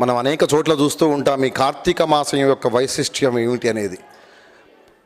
మనం అనేక చోట్ల చూస్తూ ఉంటాం ఈ కార్తీక మాసం యొక్క వైశిష్ట్యం ఏమిటి అనేది.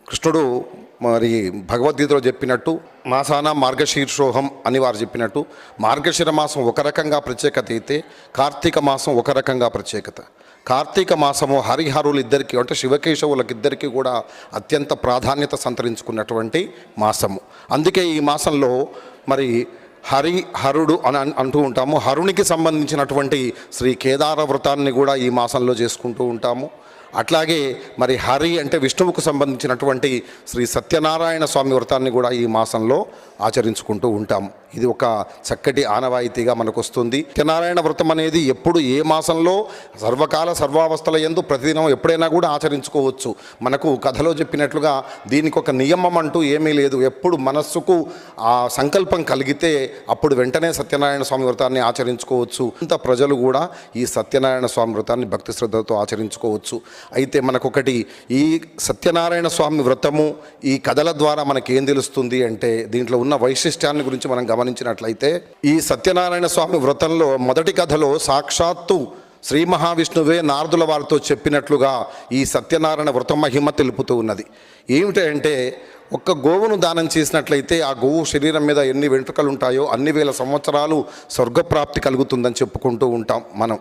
కృష్ణుడు మరి భగవద్గీతలో చెప్పినట్టు మాసాన మార్గశీర్షోహం అని వారు చెప్పినట్టు మార్గశిర మాసం ఒక రకంగా ప్రత్యేకత అయితే కార్తీక మాసం ఒక రకంగా ప్రత్యేకత. కార్తీక మాసము హరిహరులు ఇద్దరికి అంటే శివకేశవులకిద్దరికీ కూడా అత్యంత ప్రాధాన్యత సంతరించుకున్నటువంటి మాసము. అందుకే ఈ మాసంలో మరి హరి హరుడు అని అన్- అంటూ ఉంటాము. హరునికి సంబంధించినటువంటి శ్రీ కేదార వ్రతాన్ని కూడా ఈ మాసంలో చేసుకుంటూ ఉంటాము. అట్లాగే మరి హరి అంటే విష్ణువుకు సంబంధించినటువంటి శ్రీ సత్యనారాయణ స్వామి వ్రతాన్ని కూడా ఈ మాసంలో ఆచరించుకుంటూ ఉంటాం. ఇది ఒక చక్కటి ఆనవాయితీగా మనకు వస్తుంది సత్యనారాయణ వ్రతం అనేది ఎప్పుడు ఏ మాసంలో సర్వకాల సర్వావస్థల ఎందు ప్రతిదినం ఎప్పుడైనా కూడా ఆచరించుకోవచ్చు. మనకు కథలో చెప్పినట్లుగా దీనికి ఒక నియమం అంటూ ఏమీ లేదు. ఎప్పుడు మనస్సుకు ఆ సంకల్పం కలిగితే అప్పుడు వెంటనే సత్యనారాయణ స్వామి వ్రతాన్ని ఆచరించుకోవచ్చు. ఇంత ప్రజలు కూడా ఈ సత్యనారాయణ స్వామి వ్రతాన్ని భక్తి శ్రద్ధతో ఆచరించుకోవచ్చు. అయితే మనకొకటి ఈ సత్యనారాయణ స్వామి వ్రతము ఈ కథల ద్వారా మనకేం తెలుస్తుంది అంటే దీంట్లో ఉన్న వైశిష్ట్యాన్ని గురించి మనం గమనించినట్లయితే ఈ సత్యనారాయణ స్వామి వ్రతంలో మొదటి కథలో సాక్షాత్తు శ్రీ మహావిష్ణువే నారదుల వారితో చెప్పినట్లుగా ఈ సత్యనారాయణ వ్రత మహిమ తెలుపుతూ ఉన్నది. ఏమిటంటే ఒక్క గోవును దానం చేసినట్లయితే ఆ గోవు శరీరం మీద ఎన్ని వెంట్రుకలు ఉంటాయో అన్ని వేల సంవత్సరాలు స్వర్గప్రాప్తి కలుగుతుందని చెప్పుకుంటూ ఉంటాం మనం.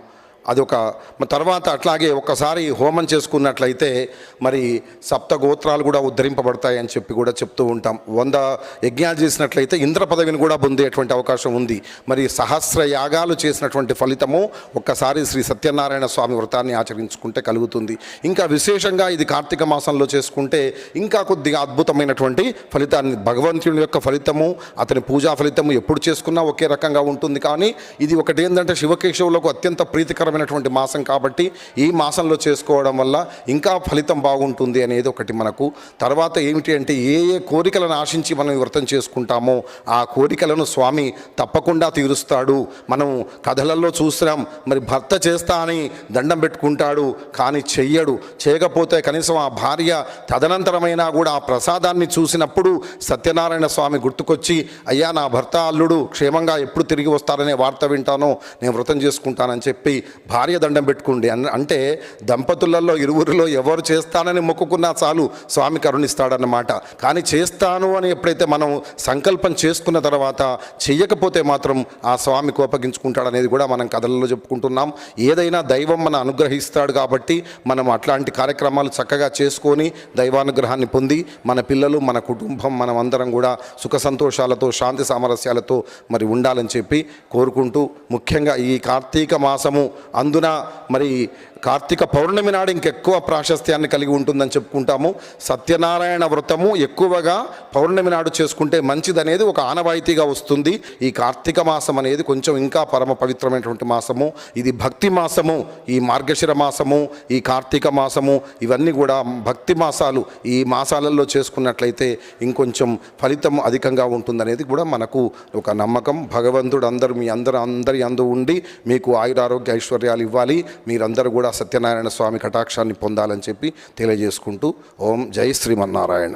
అదొక ఒక తర్వాత అట్లాగే ఒక్కసారి హోమం చేసుకున్నట్లయితే మరి సప్త గోత్రాలు కూడా ఉద్ధరింపబడతాయి అని చెప్పి కూడా చెప్తూ ఉంటాం. వంద యజ్ఞాలు చేసినట్లయితే ఇంద్ర పదవిని కూడా పొందేటువంటి అవకాశం ఉంది. మరి సహస్ర యాగాలు చేసినటువంటి ఫలితము ఒక్కసారి శ్రీ సత్యనారాయణ స్వామి వ్రతాన్ని ఆచరించుకుంటే కలుగుతుంది. ఇంకా విశేషంగా ఇది కార్తీక మాసంలో చేసుకుంటే ఇంకా కొద్దిగా అద్భుతమైనటువంటి ఫలితాన్ని భగవంతుని యొక్క ఫలితము అతని పూజా ఫలితము ఎప్పుడు చేసుకున్నా ఒకే రకంగా ఉంటుంది. కానీ ఇది ఒకటి ఏంటంటే శివకేశవులకు అత్యంత ప్రీతికరమైనటువంటి మాసం కాబట్టి ఈ మాసంలో చేసుకోవడం వల్ల ఇంకా ఫలితం బాగుంటుంది అనేది ఒకటి మనకు. తర్వాత ఏమిటి అంటే ఏ ఏ కోరికలను ఆశించి మనం వ్రతం చేసుకుంటామో ఆ కోరికలను స్వామి తప్పకుండా తీరుస్తాడు. మనం కథలలో చూసినాం మరి భర్త చేస్తా అని దండం పెట్టుకుంటాడు కానీ చెయ్యడు. చేయకపోతే కనీసం ఆ భార్య తదనంతరమైనా కూడా ఆ ప్రసాదాన్ని చూసినప్పుడు సత్యనారాయణ స్వామి గుర్తుకొచ్చి అయ్యా నా భర్త అల్లుడు క్షేమంగా ఎప్పుడు తిరిగి వస్తారనే వార్త వింటానో నేను వ్రతం చేసుకుంటానని చెప్పి భార్య దండం పెట్టుకోండి అంటే దంపతులలో ఇరువురిలో ఎవరు చేస్తానని మొక్కుకున్నా చాలు స్వామి కరుణిస్తాడన్నమాట. కానీ చేస్తాను అని ఎప్పుడైతే మనం సంకల్పం చేసుకున్న తర్వాత చేయకపోతే మాత్రం ఆ స్వామి కోపగించుకుంటాడనేది కూడా మనం కథలలో చెప్పుకుంటున్నాం. ఏదైనా దైవం మన అనుగ్రహిస్తాడు కాబట్టి మనం అట్లాంటి కార్యక్రమాలు చక్కగా చేసుకొని దైవానుగ్రహాన్ని పొంది మన పిల్లలు మన కుటుంబం మనం అందరం కూడా సుఖ సంతోషాలతో శాంతి సామరస్యాలతో మరి ఉండాలని చెప్పి కోరుకుంటూ ముఖ్యంగా ఈ కార్తీక మాసము అందున మరి కార్తీక పౌర్ణమి నాడు ఇంకెక్కువ ప్రాశస్త్యాన్ని కలిగి ఉంటుందని చెప్పుకుంటాము. సత్యనారాయణ వ్రతము ఎక్కువగా పౌర్ణమి నాడు చేసుకుంటే మంచిదనేది ఒక ఆనవాయితీగా వస్తుంది. ఈ కార్తీక మాసం అనేది కొంచెం ఇంకా పరమ పవిత్రమైనటువంటి మాసము. ఇది భక్తి మాసము ఈ మార్గశిర మాసము ఈ కార్తీక మాసము ఇవన్నీ కూడా భక్తి మాసాలు ఈ మాసాలలో చేసుకున్నట్లయితే ఇంకొంచెం ఫలితం అధికంగా ఉంటుందనేది కూడా మనకు ఒక నమ్మకం. భగవంతుడు అందరూ మీ అందరూ అందరి అందు ఉండి మీకు ఆయురారోగ్య ఐశ్వర్యాలు ఇవ్వాలి. మీరందరూ కూడా సత్యనారాయణ స్వామి కటాక్షాన్ని పొందాలని చెప్పి తెలియజేసుకుంటూ ఓం జై శ్రీమన్నారాయణ.